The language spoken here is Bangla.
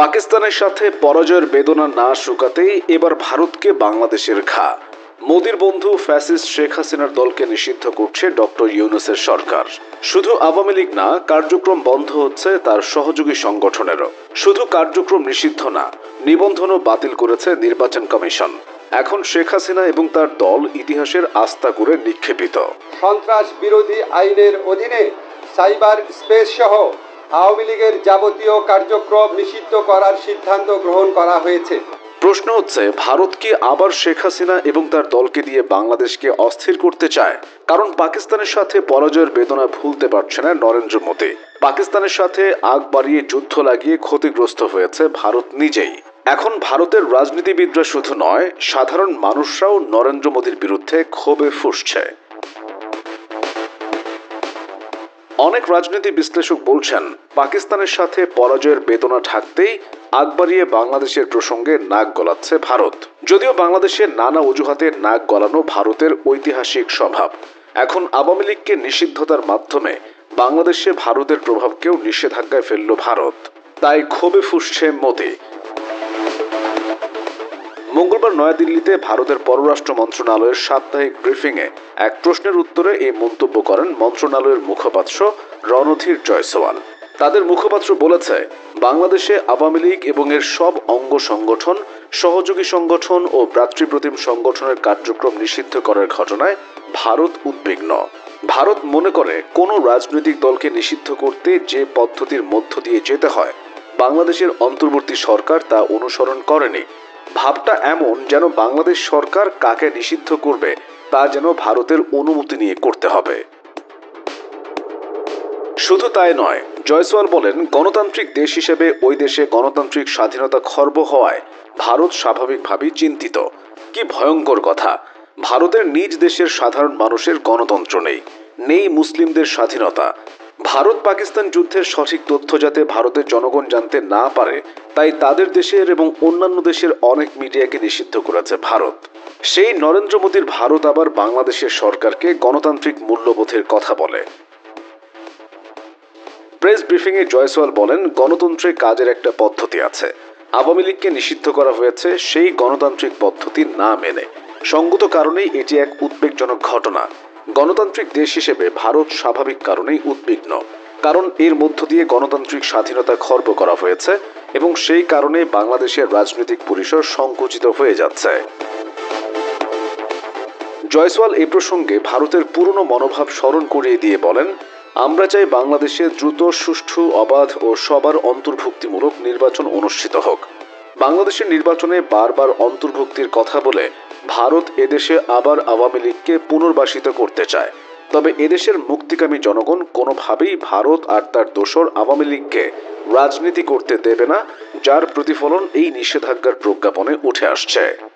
পাকিস্তানের সাথে পরাজয়ের বেদনা না শুকাতেই এবার ভারতকে বাংলাদেশের ঘা। মোদির বন্ধু ফ্যাসিস্ট শেখ হাসিনার দলকে নিষিদ্ধ করছে ডক্টর ইউনুসের সরকার। শুধু আওয়ামী লীগ না, কার্যক্রম বন্ধ হচ্ছে তার সহযোগী সংগঠনেরও। শুধু কার্যক্রম নিষিদ্ধ না, নিবন্ধনও বাতিল করেছে নির্বাচন কমিশন। এখন শেখ হাসিনা এবং তার দল ইতিহাসের আস্থা করে নিক্ষেপিত। সন্ত্রাস বিরোধী আইনের অধীনে সাইবার স্পেস সহ আওয়ামী লীগের যাবতীয় কার্যক্রম নিষিদ্ধ করার সিদ্ধান্ত গ্রহণ করা হয়েছে। প্রশ্ন হচ্ছে, ভারত কি আবার শেখ হাসিনা এবং তার দলকে দিয়ে বাংলাদেশকে অস্থির করতে চায়? কারণ পাকিস্তানের সাথে পরাজয়ের বেদনা ভুলতে পারছে না নরেন্দ্র মোদী। পাকিস্তানের সাথে আগ বাড়িয়ে যুদ্ধ লাগিয়ে ক্ষতিগ্রস্ত হয়েছে ভারত নিজেই। এখন ভারতের রাজনীতিবিদরা শুধু নয়, সাধারণ মানুষরাও নরেন্দ্র মোদীর বিরুদ্ধে ক্ষোভে ফুসছে। অনেক রাজনীতি বিশ্লেষক বলছেন, পাকিস্তানের সাথে পরাজয়ের বেদনা ঠাকতেই আগ বাড়িয়ে বাংলাদেশের প্রসঙ্গে নাক গলাচ্ছে ভারত। যদিও বাংলাদেশের নানা অজুহাতে নাক গলানো ভারতের ঐতিহাসিক স্বভাব। এখন আওয়ামী লীগকে নিষিদ্ধতার মাধ্যমে বাংলাদেশে ভারতের প্রভাবকেও নিষেধাজ্ঞায় ফেলল ভারত। তাই ক্ষোভে ফুসছে মোদী। মঙ্গলবার নয়াদিল্লিতে ভারতের পররাষ্ট্র মন্ত্রণালয়ের সাপ্তাহিক ব্রিফিংয়ে এক প্রশ্নের উত্তরে এই মন্তব্য করেন মন্ত্রণালয়ের মুখপাত্র রণধীর জয়সওয়াল। তাদের মুখপাত্র বলেছে, বাংলাদেশে আওয়ামী লীগ এবং এর সব অঙ্গ সংগঠন, সহযোগী সংগঠন ও ভ্রাতৃপ্রতিম সংগঠনের কার্যক্রম নিষিদ্ধ করার ঘটনায় ভারত উদ্বিগ্ন। ভারত মনে করে, কোনো রাজনৈতিক দলকে নিষিদ্ধ করতে যে পদ্ধতির মধ্য দিয়ে যেতে হয়, বাংলাদেশের অন্তর্বর্তী সরকার তা অনুসরণ করেনি। ভাবটা এমন যেন বাংলাদেশ সরকার কাকে নিষিদ্ধ করবে তা যেন ভারতের অনুমতি নিয়ে করতে হবে। শুধু তাই নয়, জয়সওয়াল বলেন, গণতান্ত্রিক দেশ হিসেবে ওই দেশে গণতান্ত্রিক স্বাধীনতা খর্ব হওয়ায় ভারত স্বাভাবিকভাবেই চিন্তিত। কি ভয়ঙ্কর কথা! ভারতের নিজ দেশের সাধারণ মানুষের গণতন্ত্র নেই নেই মুসলিমদের স্বাধীনতা ভারত পাকিস্তান যুদ্ধের সঠিক তথ্য যাতে ভারতের জনগণ জানতে না পারে, তাই তাদের দেশের এবং অন্যান্য দেশের অনেক মিডিয়াকে নিষিদ্ধ করেছে ভারত। সেই নরেন্দ্র মোদীর ভারত আবার বাংলাদেশের সরকারকে গণতান্ত্রিক মূল্যবোধের কথা বলে। প্রেস ব্রিফিংয়ে জয়সওয়াল বলেন, গণতন্ত্রে কাজের একটা পদ্ধতি আছে। আওয়ামী লীগকে নিষিদ্ধ করা হয়েছে, সেই গণতান্ত্রিক পদ্ধতি না মেনে। সঙ্গত কারণেই এটি এক উদ্বেগজনক ঘটনা। গণতান্ত্রিক দেশ হিসেবে ভারত স্বাভাবিক কারণেই উদ্বিগ্ন। কারণ এর মধ্য দিয়ে গণতান্ত্রিক স্বাধীনতা খর্ব করা হয়েছে এবং সেই কারণে বাংলাদেশের রাজনৈতিক পরিসর সংকুচিত হয়ে যাচ্ছে। জয়সওয়াল এ প্রসঙ্গে ভারতের পুরনো মনোভাব স্মরণ করিয়ে দিয়ে বলেন, আমরা চাই বাংলাদেশে দ্রুত, সুষ্ঠু, অবাধ ও সবার অন্তর্ভুক্তিমূলক নির্বাচন অনুষ্ঠিত হোক। বাংলাদেশের নির্বাচনে বারবার অন্তর্ভুক্তির কথা বলে ভারত এদেশে আবার আওয়ামী লীগকে পুনর্বাসিত করতে চায়। তবে এদেশের মুক্তিকামী জনগণ কোনোভাবেই ভারত আর তার দোসর আওয়ামী লীগকে রাজনীতি করতে দেবে না, যার প্রতিফলন এই নিষেধাজ্ঞার প্রজ্ঞাপনে উঠে আসছে।